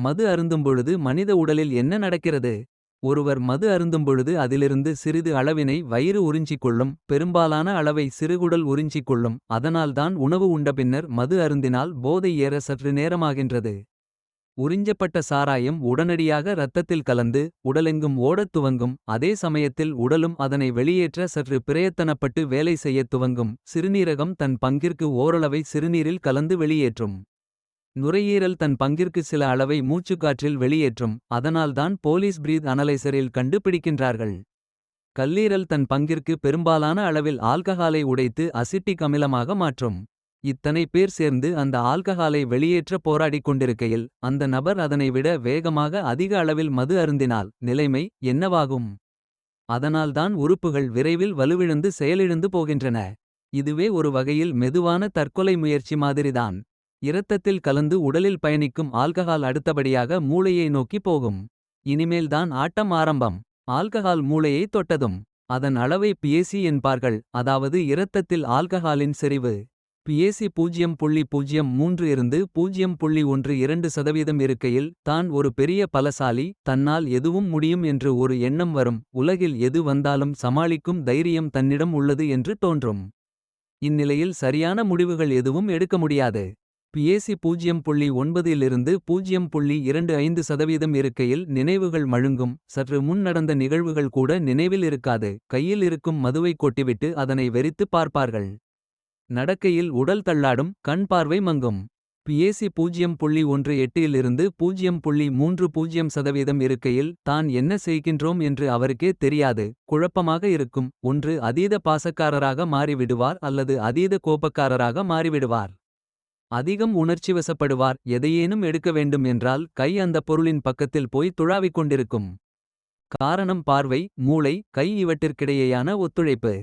மது அருந்தும்பொழுது மனித உடலில் என்ன நடக்கிறது. ஒருவர் மது அருந்தும்பொழுது அதிலிருந்து சிறிது அளவினை வயிறு உறிஞ்சிக் கொள்ளும். பெரும்பாலான அளவை சிறுகுடல் உறிஞ்சிக் கொள்ளும். அதனால்தான் உணவு உண்ட பின்னர் மது அருந்தினால் போதை ஏற சற்று நேரமாகின்றது. உறிஞ்சப்பட்ட சாராயம் உடனடியாக இரத்தத்தில் கலந்து. உடலெங்கும் ஓடத் துவங்கும் அதே சமயத்தில் உடலும் அதனை வெளியேற்ற சற்று பிரயத்தனப்பட்டு வேலை செய்யத் துவங்கும். சிறுநீரகம் தன் பங்கிற்கு ஓரளவை சிறுநீரில் கலந்து வெளியேற்றும். நுரையீரல் தன் பங்கிற்கு சில அளவை மூச்சுக்காற்றில் வெளியேற்றும். அதனால்தான் போலீஸ் பிரீத் அனலைசரில் கண்டு பிடிக்கின்றார்கள். கல்லீரல் தன் பங்கிற்கு பெரும்பாலான அளவில் ஆல்கஹாலை உடைத்து அசிட்டிக் அமிலமாக மாற்றும். இத்தனை பேர் சேர்ந்து அந்த ஆல்கஹாலை வெளியேற்ற போராடிக் கொண்டிருக்கையில். அந்த நபர் அதனை விட வேகமாக அதிக அளவில் மது அருந்தினால். நிலைமை என்னவாகும். அதனால்தான் உறுப்புகள் விரைவில் வலுவிழந்து செயலிழந்து போகின்றன. இதுவே ஒரு வகையில் மெதுவான தற்கொலை முயற்சி மாதிரிதான். இரத்தத்தில் கலந்து உடலில் பயணிக்கும் ஆல்கஹால் அடுத்தபடியாக மூளையை நோக்கி போகும். இனிமேல்தான் ஆட்டம் ஆரம்பம். ஆல்கஹால் மூளையை தொட்டதும். அதன் அளவை பியேசி என்பார்கள் அதாவது இரத்தத்தில் ஆல்கஹாலின் செறிவு. பிஏசி பூஜ்யம் புள்ளி பூஜ்யம் மூன்று இருந்து பூஜ்யம் புள்ளி ஒன்று இரண்டு சதவீதம் இருக்கையில். தான் ஒரு பெரிய பலசாலி தன்னால் எதுவும் முடியும் என்று ஒரு எண்ணம் வரும். உலகில் எது வந்தாலும் சமாளிக்கும் தைரியம் தன்னிடம் உள்ளது என்று தோன்றும். இந்நிலையில் சரியான முடிவுகள் எதுவும் எடுக்க முடியாது. பியேசி பூஜ்யம் புள்ளி ஒன்பதிலிருந்து பூஜ்யம் புள்ளி இரண்டு ஐந்து சதவீதம் இருக்கையில் நினைவுகள் மழுங்கும். சற்று முன் நடந்த நிகழ்வுகள் கூட நினைவில் இருக்காது. கையில் இருக்கும் மதுவைக் கொட்டிவிட்டு அதனை வெறித்துப் பார்ப்பார்கள். நடக்கையில் உடல் தள்ளாடும் கண் பார்வை மங்கும். பியேசி பூஜ்யம் புள்ளி ஒன்று எட்டிலிருந்து பூஜ்யம் புள்ளி மூன்று பூஜ்யம் சதவீதம் இருக்கையில். தான் என்ன செய்கின்றோம் என்று அவருக்கே தெரியாது. குழப்பமாக இருக்கும் ஒன்று அதீத பாசக்காரராக மாறிவிடுவார். அல்லது அதீத கோபக்காரராக மாறிவிடுவார். அதிகம் உணர்ச்சிவசப்படுவார் எதையேனும் எடுக்க வேண்டும் என்றால். கை அந்தப் பொருளின் பக்கத்தில் போய் துழாவிக் கொண்டிருக்கும். காரணம் பார்வை மூளை கை இவற்றிற்கிடையேயான ஒத்துழைப்பு.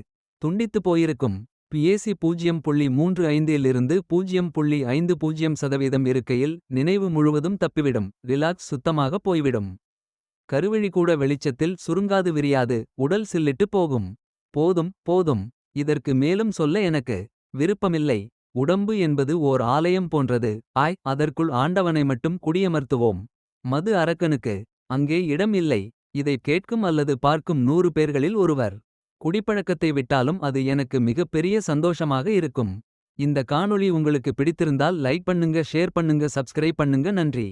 துண்டித்துப் போயிருக்கும். பியேசி பூஜ்யம் புள்ளி மூன்று ஐந்திலிருந்து பூஜ்யம் புள்ளி ஐந்து பூஜ்யம் சதவீதம் இருக்கையில். நினைவு முழுவதும் தப்பிவிடும் ரிலாக்ஸ் சுத்தமாக போய்விடும். கருவிழி கூட வெளிச்சத்தில் சுருங்காது விரியாது உடல் சில்லிட்டு போகும். போதும் போதும் இதற்கு மேலும் சொல்ல எனக்கு விருப்பமில்லை. உடம்பு என்பது ஓர் ஆலயம் போன்றது ஆய் அதற்குள் ஆண்டவனை மட்டும் குடியமர்த்துவோம். மது அரக்கனுக்கு அங்கே இடம் இல்லை. இதை கேட்கும் அல்லது பார்க்கும் நூறு பேர்களில் ஒருவர். குடிப்பழக்கத்தை விட்டாலும் அது எனக்கு மிகப்பெரிய சந்தோஷமாக இருக்கும். இந்த காணொளி உங்களுக்கு பிடித்திருந்தால் லைக் பண்ணுங்க ஷேர் பண்ணுங்க சப்ஸ்கிரைப் பண்ணுங்க நன்றி.